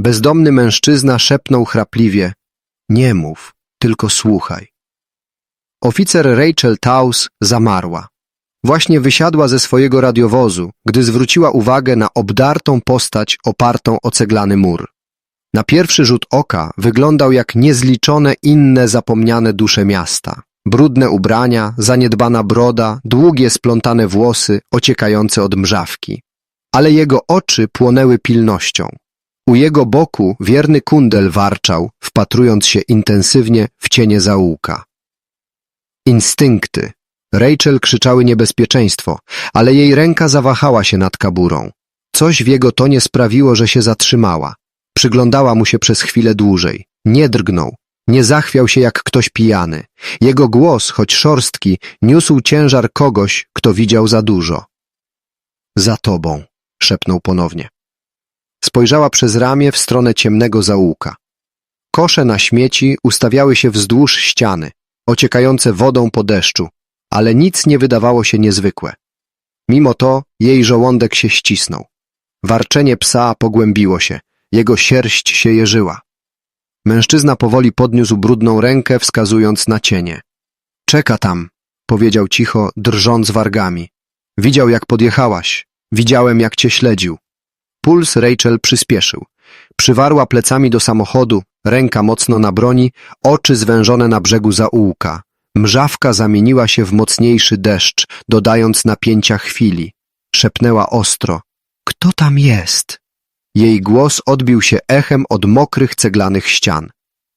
Bezdomny mężczyzna szepnął chrapliwie. Nie mów, tylko słuchaj. Oficer Rachel Taus zamarła. Właśnie wysiadła ze swojego radiowozu, gdy zwróciła uwagę na obdartą postać opartą o ceglany mur. Na pierwszy rzut oka wyglądał jak niezliczone inne zapomniane dusze miasta. Brudne ubrania, zaniedbana broda, długie splątane włosy ociekające od mrzawki. Ale jego oczy płonęły pilnością. U jego boku wierny kundel warczał, wpatrując się intensywnie w cienie zaułka. Instynkty. Rachel krzyczały niebezpieczeństwo, ale jej ręka zawahała się nad kaburą. Coś w jego tonie sprawiło, że się zatrzymała. Przyglądała mu się przez chwilę dłużej. Nie drgnął. Nie zachwiał się jak ktoś pijany. Jego głos, choć szorstki, niósł ciężar kogoś, kto widział za dużo. Za tobą, szepnął ponownie. Spojrzała przez ramię w stronę ciemnego zaułka. Kosze na śmieci ustawiały się wzdłuż ściany, ociekające wodą po deszczu, ale nic nie wydawało się niezwykłe. Mimo to jej żołądek się ścisnął. Warczenie psa pogłębiło się, jego sierść się jeżyła. Mężczyzna powoli podniósł brudną rękę, wskazując na cienie. Czeka tam, powiedział cicho, drżąc wargami. Widział, jak podjechałaś. Widziałem, jak cię śledził. Puls Rachel przyspieszył. Przywarła plecami do samochodu, ręka mocno na broni, oczy zwężone na brzegu zaułka. Mrzawka zamieniła się w mocniejszy deszcz, dodając napięcia chwili. Szepnęła ostro. Kto tam jest? Jej głos odbił się echem od mokrych ceglanych ścian.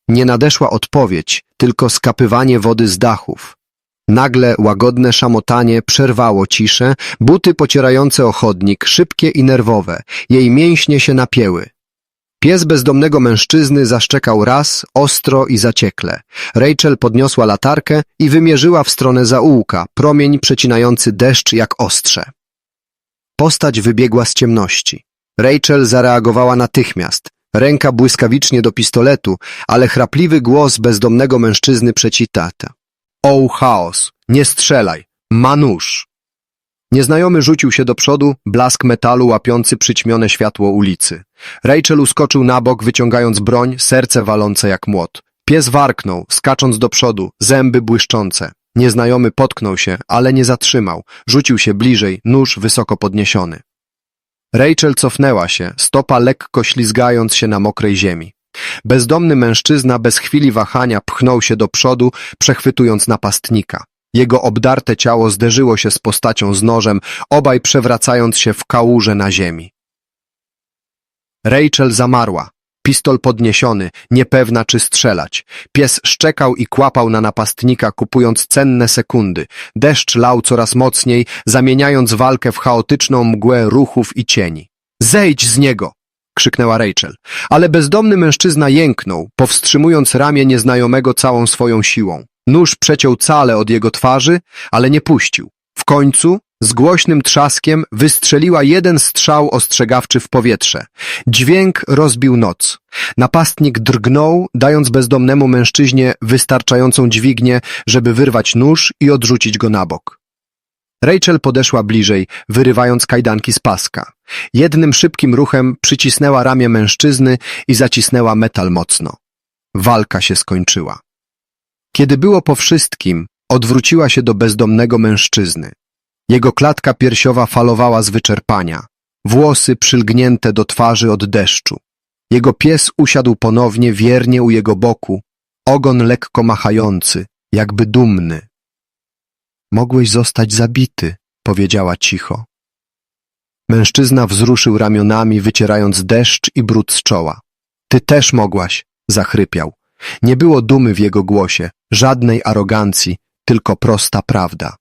Nie nadeszła odpowiedź, tylko skapywanie wody z dachów. Nagle łagodne szamotanie przerwało ciszę, buty pocierające o chodnik, szybkie i nerwowe, jej mięśnie się napięły. Pies bezdomnego mężczyzny zaszczekał raz, ostro i zaciekle. Rachel podniosła latarkę i wymierzyła w stronę zaułka, promień przecinający deszcz jak ostrze. Postać wybiegła z ciemności. Rachel zareagowała natychmiast. Ręka błyskawicznie do pistoletu, ale chrapliwy głos bezdomnego mężczyzny przecitata. O, chaos! Nie strzelaj! Ma nóż! Nieznajomy rzucił się do przodu, blask metalu łapiący przyćmione światło ulicy. Rachel uskoczył na bok, wyciągając broń, serce walące jak młot. Pies warknął, skacząc do przodu, zęby błyszczące. Nieznajomy potknął się, ale nie zatrzymał. Rzucił się bliżej, nóż wysoko podniesiony. Rachel cofnęła się, stopa lekko ślizgając się na mokrej ziemi. Bezdomny mężczyzna bez chwili wahania pchnął się do przodu, przechwytując napastnika. Jego obdarte ciało zderzyło się z postacią z nożem, obaj przewracając się w kałuże na ziemi. Rachel zamarła. Pistol podniesiony, niepewna czy strzelać. Pies szczekał i kłapał na napastnika, kupując cenne sekundy. Deszcz lał coraz mocniej, zamieniając walkę w chaotyczną mgłę ruchów i cieni. Zejdź z niego! Krzyknęła Rachel, ale bezdomny mężczyzna jęknął, powstrzymując ramię nieznajomego całą swoją siłą. Nóż przeciął cale od jego twarzy, ale nie puścił. W końcu, z głośnym trzaskiem, wystrzeliła jeden strzał ostrzegawczy w powietrze. Dźwięk rozbił noc. Napastnik drgnął, dając bezdomnemu mężczyźnie wystarczającą dźwignię, żeby wyrwać nóż i odrzucić go na bok. Rachel podeszła bliżej, wyrywając kajdanki z paska. Jednym szybkim ruchem przycisnęła ramię mężczyzny i zacisnęła metal mocno. Walka się skończyła. Kiedy było po wszystkim, odwróciła się do bezdomnego mężczyzny. Jego klatka piersiowa falowała z wyczerpania, włosy przylgnięte do twarzy od deszczu. Jego pies usiadł ponownie wiernie u jego boku, ogon lekko machający, jakby dumny. Mogłeś zostać zabity, powiedziała cicho. Mężczyzna wzruszył ramionami, wycierając deszcz i brud z czoła. Ty też mogłaś, zachrypiał. Nie było dumy w jego głosie, żadnej arogancji, tylko prosta prawda.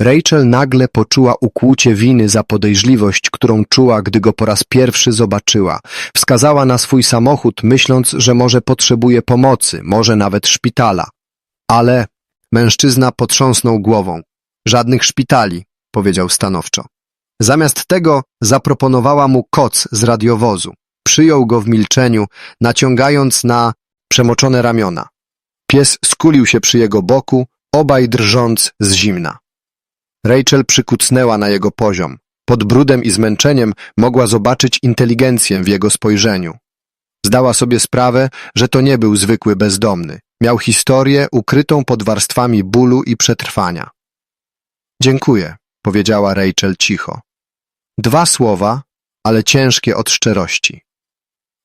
Rachel nagle poczuła ukłucie winy za podejrzliwość, którą czuła, gdy go po raz pierwszy zobaczyła. Wskazała na swój samochód, myśląc, że może potrzebuje pomocy, może nawet szpitala. Ale mężczyzna potrząsnął głową. Żadnych szpitali, powiedział stanowczo. Zamiast tego zaproponowała mu koc z radiowozu. Przyjął go w milczeniu, naciągając na przemoczone ramiona. Pies skulił się przy jego boku, obaj drżąc z zimna. Rachel przykucnęła na jego poziom. Pod brudem i zmęczeniem mogła zobaczyć inteligencję w jego spojrzeniu. Zdała sobie sprawę, że to nie był zwykły bezdomny. Miał historię ukrytą pod warstwami bólu i przetrwania. Dziękuję, powiedziała Rachel cicho. Dwa słowa, ale ciężkie od szczerości.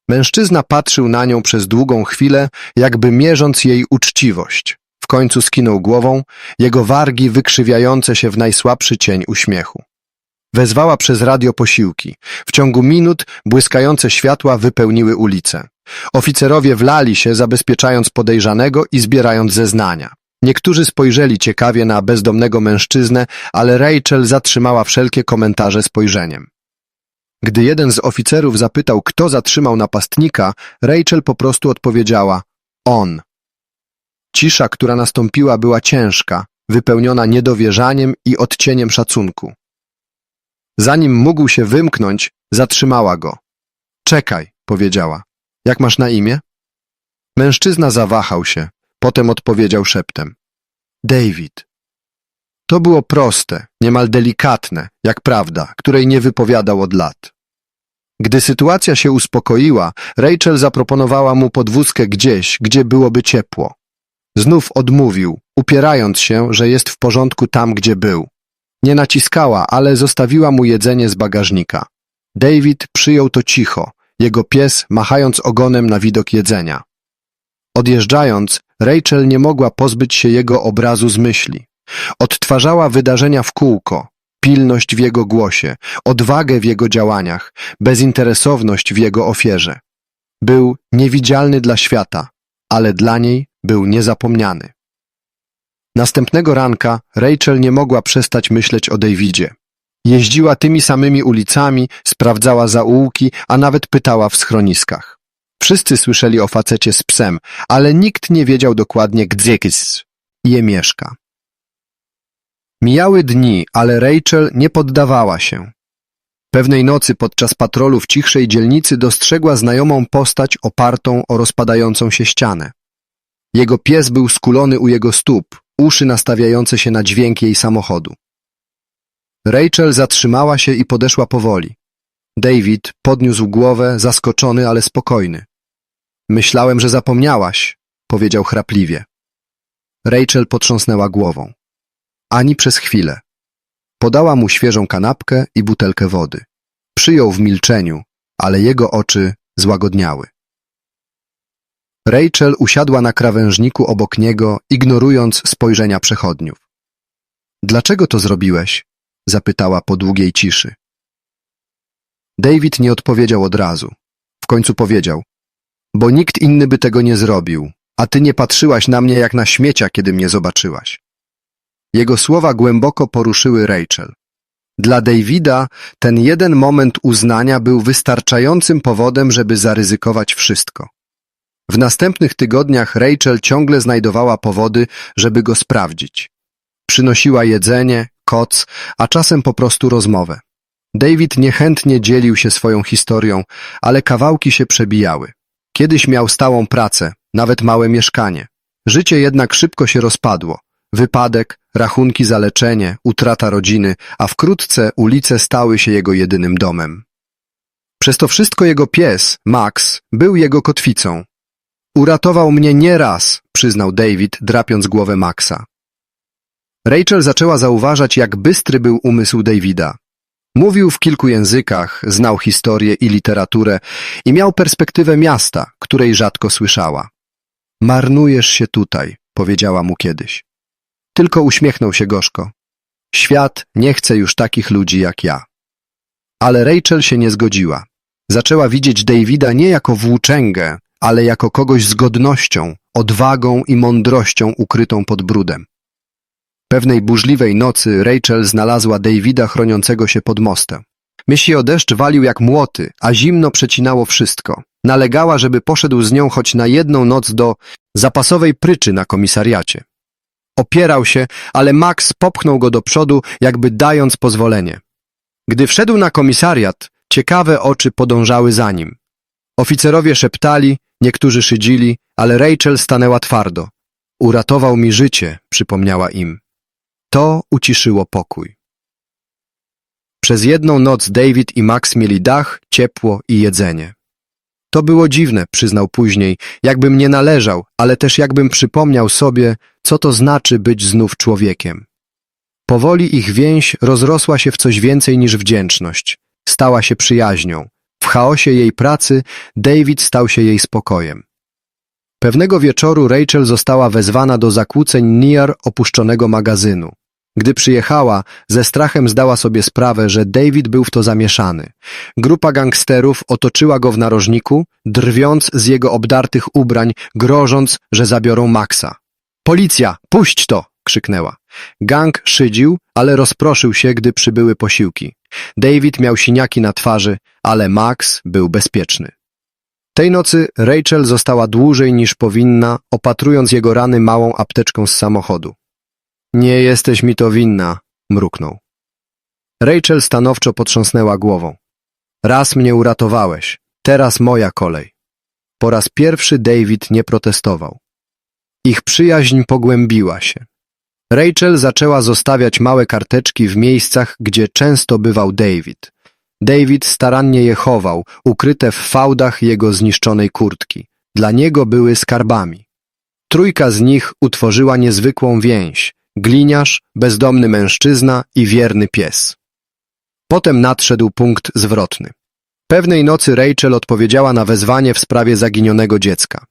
Mężczyzna patrzył na nią przez długą chwilę, jakby mierząc jej uczciwość. W końcu skinął głową, jego wargi wykrzywiające się w najsłabszy cień uśmiechu. Wezwała przez radio posiłki. W ciągu minut błyskające światła wypełniły ulicę. Oficerowie wlali się, zabezpieczając podejrzanego i zbierając zeznania. Niektórzy spojrzeli ciekawie na bezdomnego mężczyznę, ale Rachel zatrzymała wszelkie komentarze spojrzeniem. Gdy jeden z oficerów zapytał, kto zatrzymał napastnika, Rachel po prostu odpowiedziała on. Cisza, która nastąpiła, była ciężka, wypełniona niedowierzaniem i odcieniem szacunku. Zanim mógł się wymknąć, zatrzymała go. Czekaj, powiedziała. Jak masz na imię? Mężczyzna zawahał się, potem odpowiedział szeptem. David. To było proste, niemal delikatne, jak prawda, której nie wypowiadał od lat. Gdy sytuacja się uspokoiła, Rachel zaproponowała mu podwózkę gdzieś, gdzie byłoby ciepło. Znów odmówił, upierając się, że jest w porządku tam, gdzie był. Nie naciskała, ale zostawiła mu jedzenie z bagażnika. David przyjął to cicho, jego pies machając ogonem na widok jedzenia. Odjeżdżając, Rachel nie mogła pozbyć się jego obrazu z myśli. Odtwarzała wydarzenia w kółko, pilność w jego głosie, odwagę w jego działaniach, bezinteresowność w jego ofierze. Był niewidzialny dla świata, ale dla niej był niezapomniany. Następnego ranka Rachel nie mogła przestać myśleć o Davidzie. Jeździła tymi samymi ulicami, sprawdzała zaułki, a nawet pytała w schroniskach. Wszyscy słyszeli o facecie z psem, ale nikt nie wiedział dokładnie, gdzie je mieszka. Mijały dni, ale Rachel nie poddawała się. Pewnej nocy podczas patrolu w cichszej dzielnicy dostrzegła znajomą postać opartą o rozpadającą się ścianę. Jego pies był skulony u jego stóp, uszy nastawiające się na dźwięk jej samochodu. Rachel zatrzymała się i podeszła powoli. David podniósł głowę, zaskoczony, ale spokojny. Myślałem, że zapomniałaś, powiedział chrapliwie. Rachel potrząsnęła głową. Ani przez chwilę. Podała mu świeżą kanapkę i butelkę wody. Przyjął w milczeniu, ale jego oczy złagodniały. Rachel usiadła na krawężniku obok niego, ignorując spojrzenia przechodniów. Dlaczego to zrobiłeś? zapytała po długiej ciszy. David nie odpowiedział od razu. W końcu powiedział: Bo nikt inny by tego nie zrobił, a ty nie patrzyłaś na mnie jak na śmiecia, kiedy mnie zobaczyłaś. Jego słowa głęboko poruszyły Rachel. Dla Davida ten jeden moment uznania był wystarczającym powodem, żeby zaryzykować wszystko. W następnych tygodniach Rachel ciągle znajdowała powody, żeby go sprawdzić. Przynosiła jedzenie, koc, a czasem po prostu rozmowę. David niechętnie dzielił się swoją historią, ale kawałki się przebijały. Kiedyś miał stałą pracę, nawet małe mieszkanie. Życie jednak szybko się rozpadło. Wypadek, rachunki za leczenie, utrata rodziny, a wkrótce ulice stały się jego jedynym domem. Przez to wszystko jego pies, Max, był jego kotwicą. Uratował mnie nie raz, przyznał David, drapiąc głowę Maxa. Rachel zaczęła zauważać, jak bystry był umysł Davida. Mówił w kilku językach, znał historię i literaturę i miał perspektywę miasta, której rzadko słyszała. Marnujesz się tutaj, powiedziała mu kiedyś. Tylko uśmiechnął się gorzko. Świat nie chce już takich ludzi jak ja. Ale Rachel się nie zgodziła. Zaczęła widzieć Davida nie jako włóczęgę, ale jako kogoś z godnością, odwagą i mądrością ukrytą pod brudem. Pewnej burzliwej nocy Rachel znalazła Davida chroniącego się pod mostem. Myśli o deszcz walił jak młoty, a zimno przecinało wszystko. Nalegała, żeby poszedł z nią choć na jedną noc do zapasowej pryczy na komisariacie. Opierał się, ale Max popchnął go do przodu, jakby dając pozwolenie. Gdy wszedł na komisariat, ciekawe oczy podążały za nim. Oficerowie szeptali, niektórzy szydzili, ale Rachel stanęła twardo. Uratował mi życie, przypomniała im. To uciszyło pokój. Przez jedną noc David i Max mieli dach, ciepło i jedzenie. To było dziwne, przyznał później, jakbym nie należał, ale też jakbym przypomniał sobie, co to znaczy być znów człowiekiem. Powoli ich więź rozrosła się w coś więcej niż wdzięczność. Stała się przyjaźnią. Chaosie jej pracy David stał się jej spokojem. Pewnego wieczoru Rachel została wezwana do zakłóceń Niar opuszczonego magazynu. Gdy przyjechała, ze strachem zdała sobie sprawę, że David był w to zamieszany. Grupa gangsterów otoczyła go w narożniku, drwiąc z jego obdartych ubrań, grożąc, że zabiorą Maxa. Policja, puść to! Krzyknęła. Gang szydził, ale rozproszył się, gdy przybyły posiłki. David miał siniaki na twarzy, ale Max był bezpieczny. Tej nocy Rachel została dłużej niż powinna, opatrując jego rany małą apteczką z samochodu. Nie jesteś mi to winna, mruknął. Rachel stanowczo potrząsnęła głową. Raz mnie uratowałeś, teraz moja kolej. Po raz pierwszy David nie protestował. Ich przyjaźń pogłębiła się. Rachel zaczęła zostawiać małe karteczki w miejscach, gdzie często bywał David. David starannie je chował, ukryte w fałdach jego zniszczonej kurtki. Dla niego były skarbami. Trójka z nich utworzyła niezwykłą więź. Gliniarz, bezdomny mężczyzna i wierny pies. Potem nadszedł punkt zwrotny. Pewnej nocy Rachel odpowiedziała na wezwanie w sprawie zaginionego dziecka.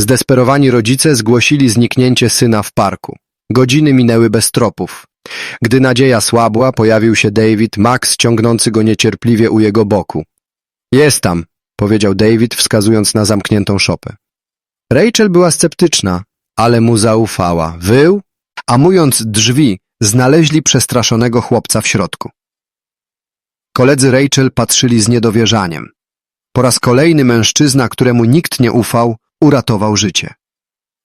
Zdesperowani rodzice zgłosili zniknięcie syna w parku. Godziny minęły bez tropów. Gdy nadzieja słabła, pojawił się David, Max ciągnący go niecierpliwie u jego boku. Jest tam, powiedział David, wskazując na zamkniętą szopę. Rachel była sceptyczna, ale mu zaufała. Wył, a mówiąc drzwi, znaleźli przestraszonego chłopca w środku. Koledzy Rachel patrzyli z niedowierzaniem. Po raz kolejny mężczyzna, któremu nikt nie ufał, uratował życie.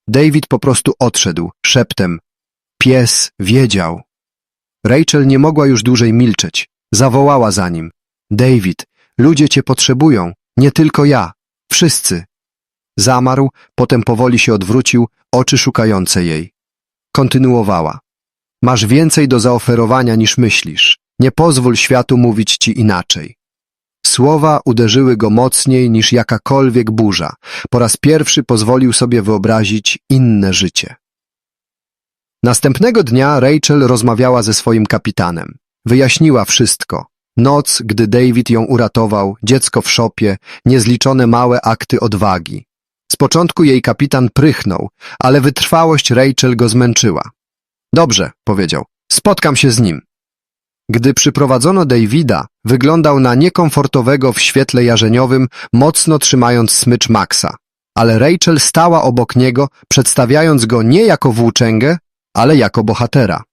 David po prostu odszedł, szeptem. Pies wiedział. Rachel nie mogła już dłużej milczeć. Zawołała za nim. David, ludzie cię potrzebują, nie tylko ja, wszyscy. Zamarł, potem powoli się odwrócił, oczy szukające jej. Kontynuowała. Masz więcej do zaoferowania niż myślisz. Nie pozwól światu mówić ci inaczej. Słowa uderzyły go mocniej niż jakakolwiek burza. Po raz pierwszy pozwolił sobie wyobrazić inne życie. Następnego dnia Rachel rozmawiała ze swoim kapitanem. Wyjaśniła wszystko. Noc, gdy David ją uratował, dziecko w szopie, niezliczone małe akty odwagi. Z początku jej kapitan prychnął, ale wytrwałość Rachel go zmęczyła. Dobrze, powiedział, spotkam się z nim. Gdy przyprowadzono Davida, wyglądał na niekomfortowego w świetle jarzeniowym, mocno trzymając smycz Maxa. Ale Rachel stała obok niego, przedstawiając go nie jako włóczęgę, ale jako bohatera.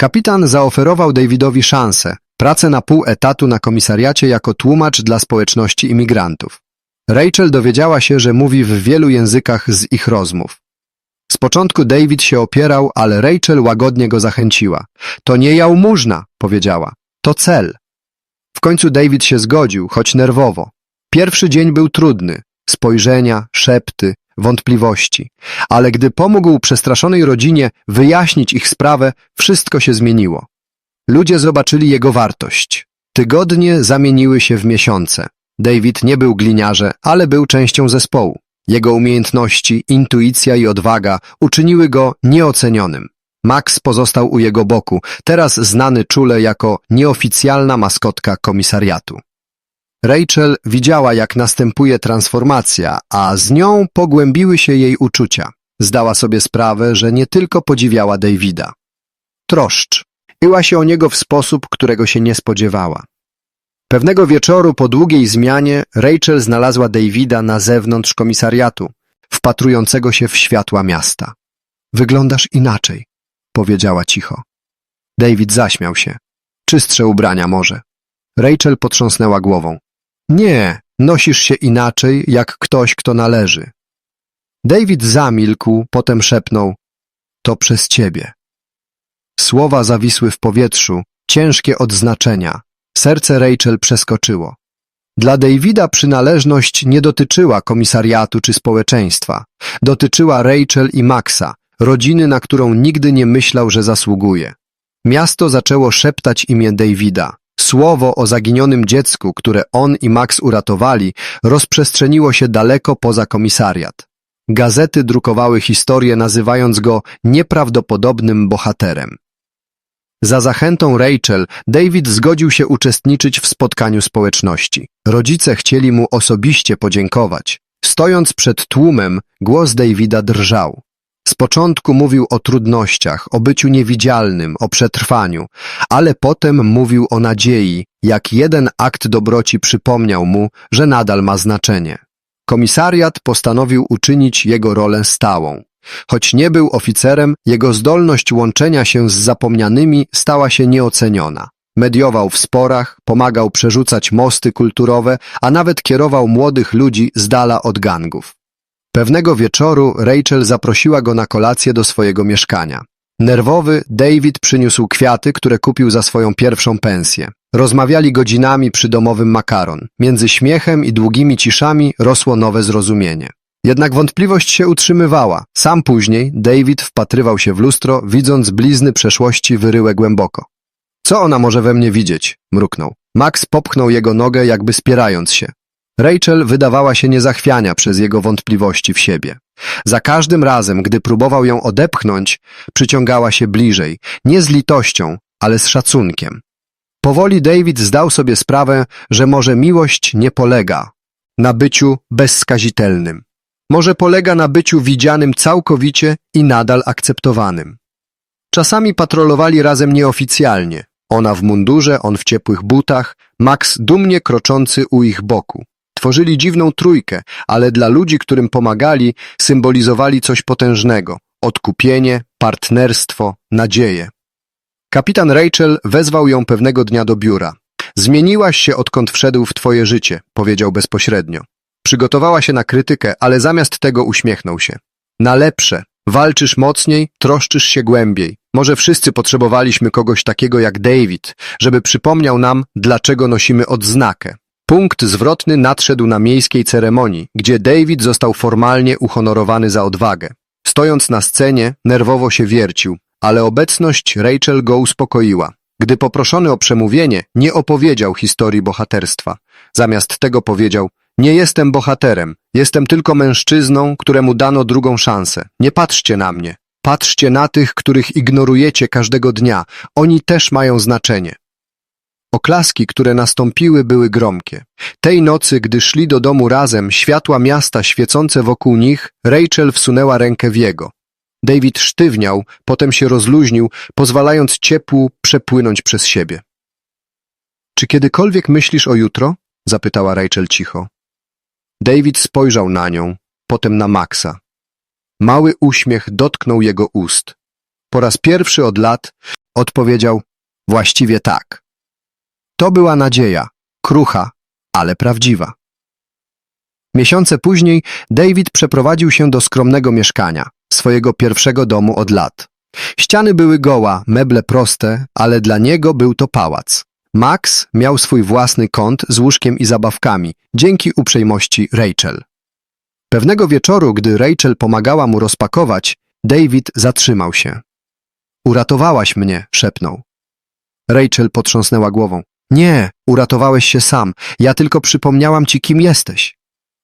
Kapitan zaoferował Davidowi szansę, pracę na pół etatu na komisariacie jako tłumacz dla społeczności imigrantów. Rachel dowiedziała się, że mówi w wielu językach z ich rozmów. Z początku David się opierał, ale Rachel łagodnie go zachęciła. To nie jałmużna, powiedziała. To cel. W końcu David się zgodził, choć nerwowo. Pierwszy dzień był trudny. Spojrzenia, szepty, wątpliwości. Ale gdy pomógł przestraszonej rodzinie wyjaśnić ich sprawę, wszystko się zmieniło. Ludzie zobaczyli jego wartość. Tygodnie zamieniły się w miesiące. David nie był gliniarze, ale był częścią zespołu. Jego umiejętności, intuicja i odwaga uczyniły go nieocenionym. Max pozostał u jego boku, teraz znany czule jako nieoficjalna maskotka komisariatu. Rachel widziała, jak następuje transformacja, a z nią pogłębiły się jej uczucia. Zdała sobie sprawę, że nie tylko podziwiała Davida. Troszcz. Była się o niego w sposób, którego się nie spodziewała. Pewnego wieczoru po długiej zmianie Rachel znalazła Davida na zewnątrz komisariatu, wpatrującego się w światła miasta. Wyglądasz inaczej, powiedziała cicho. David zaśmiał się. Czystsze ubrania może. Rachel potrząsnęła głową. Nie, nosisz się inaczej, jak ktoś, kto należy. David zamilkł, potem szepnął. To przez ciebie. Słowa zawisły w powietrzu, ciężkie od znaczenia. Serce Rachel przeskoczyło. Dla Davida przynależność nie dotyczyła komisariatu czy społeczeństwa. Dotyczyła Rachel i Maxa, rodziny, na którą nigdy nie myślał, że zasługuje. Miasto zaczęło szeptać imię Davida. Słowo o zaginionym dziecku, które on i Max uratowali, rozprzestrzeniło się daleko poza komisariat. Gazety drukowały historię, nazywając go nieprawdopodobnym bohaterem. Za zachętą Rachel, David zgodził się uczestniczyć w spotkaniu społeczności. Rodzice chcieli mu osobiście podziękować. Stojąc przed tłumem, głos Davida drżał. Początku mówił o trudnościach, o byciu niewidzialnym, o przetrwaniu, ale potem mówił o nadziei, jak jeden akt dobroci przypomniał mu, że nadal ma znaczenie. Komisariat postanowił uczynić jego rolę stałą. Choć nie był oficerem, jego zdolność łączenia się z zapomnianymi stała się nieoceniona. Mediował w sporach, pomagał przerzucać mosty kulturowe, a nawet kierował młodych ludzi z dala od gangów. Pewnego wieczoru Rachel zaprosiła go na kolację do swojego mieszkania. Nerwowy, David przyniósł kwiaty, które kupił za swoją pierwszą pensję. Rozmawiali godzinami przy domowym makaron. Między śmiechem i długimi ciszami rosło nowe zrozumienie. Jednak wątpliwość się utrzymywała. Sam później David wpatrywał się w lustro, widząc blizny przeszłości wyryłe głęboko. Co ona może we mnie widzieć? mruknął. Max popchnął jego nogę, jakby spierając się. Rachel wydawała się niezachwiania przez jego wątpliwości w siebie. Za każdym razem, gdy próbował ją odepchnąć, przyciągała się bliżej, nie z litością, ale z szacunkiem. Powoli David zdał sobie sprawę, że może miłość nie polega na byciu bezskazitelnym. Może polega na byciu widzianym całkowicie i nadal akceptowanym. Czasami patrolowali razem nieoficjalnie. Ona w mundurze, on w ciepłych butach, Max dumnie kroczący u ich boku. Tworzyli dziwną trójkę, ale dla ludzi, którym pomagali, symbolizowali coś potężnego. Odkupienie, partnerstwo, nadzieję. Kapitan Rachel wezwał ją pewnego dnia do biura. Zmieniłaś się, odkąd wszedł w twoje życie, powiedział bezpośrednio. Przygotowała się na krytykę, ale zamiast tego uśmiechnął się. Na lepsze. Walczysz mocniej, troszczysz się głębiej. Może wszyscy potrzebowaliśmy kogoś takiego jak David, żeby przypomniał nam, dlaczego nosimy odznakę. Punkt zwrotny nadszedł na miejskiej ceremonii, gdzie David został formalnie uhonorowany za odwagę. Stojąc na scenie, nerwowo się wiercił, ale obecność Rachel go uspokoiła. Gdy poproszony o przemówienie, nie opowiedział historii bohaterstwa. Zamiast tego powiedział, nie jestem bohaterem, jestem tylko mężczyzną, któremu dano drugą szansę. Nie patrzcie na mnie. Patrzcie na tych, których ignorujecie każdego dnia. Oni też mają znaczenie. Oklaski, które nastąpiły, były gromkie. Tej nocy, gdy szli do domu razem, światła miasta świecące wokół nich, Rachel wsunęła rękę w jego. David sztywniał, potem się rozluźnił, pozwalając ciepłu przepłynąć przez siebie. Czy kiedykolwiek myślisz o jutro? zapytała Rachel cicho. David spojrzał na nią, potem na Maxa. Mały uśmiech dotknął jego ust. Po raz pierwszy od lat odpowiedział właściwie tak. To była nadzieja, krucha, ale prawdziwa. Miesiące później David przeprowadził się do skromnego mieszkania, swojego pierwszego domu od lat. Ściany były goła, meble proste, ale dla niego był to pałac. Max miał swój własny kąt z łóżkiem i zabawkami, dzięki uprzejmości Rachel. Pewnego wieczoru, gdy Rachel pomagała mu rozpakować, David zatrzymał się. Uratowałaś mnie, szepnął. Rachel potrząsnęła głową. Nie, uratowałeś się sam. Ja tylko przypomniałam ci, kim jesteś.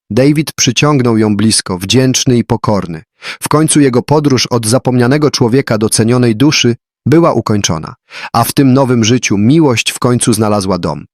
David przyciągnął ją blisko, wdzięczny i pokorny. W końcu jego podróż od zapomnianego człowieka do cenionej duszy była ukończona, a w tym nowym życiu miłość w końcu znalazła dom.